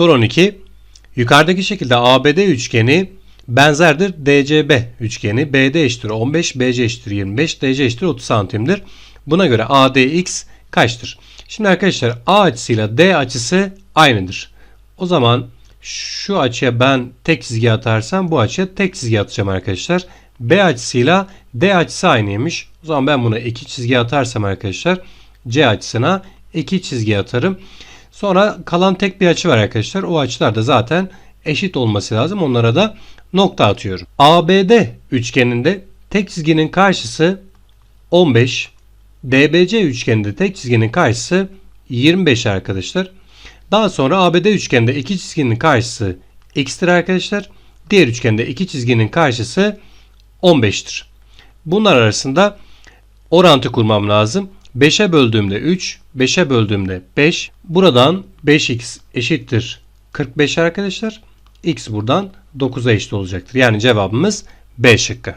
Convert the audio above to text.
Soru 12. Yukarıdaki şekilde ABD üçgeni benzerdir DCB üçgeni. BD eşittir 15, BC eşittir 25, DC eşittir 30 santimdir. Buna göre ADX kaçtır? Şimdi arkadaşlar A açısıyla D açısı aynıdır. O zaman şu açıya ben tek çizgi atarsam bu açıya tek çizgi atacağım arkadaşlar. B açısıyla D açısı aynıymış. O zaman ben buna iki çizgi atarsam arkadaşlar C açısına iki çizgi atarım. Sonra kalan tek bir açı var arkadaşlar. O açılar da zaten eşit olması lazım. Onlara da nokta atıyorum. ABD üçgeninde tek çizginin karşısı 15. DBC üçgeninde tek çizginin karşısı 25 arkadaşlar. Daha sonra ABD üçgeninde iki çizginin karşısı x'tir arkadaşlar. Diğer üçgende iki çizginin karşısı 15'tir. Bunlar arasında orantı kurmam lazım. 5'e böldüğümde 3, 5'e böldüğümde 5. Buradan 5x eşittir 45 arkadaşlar. x buradan 9'a eşit olacaktır. Yani cevabımız B şıkkı.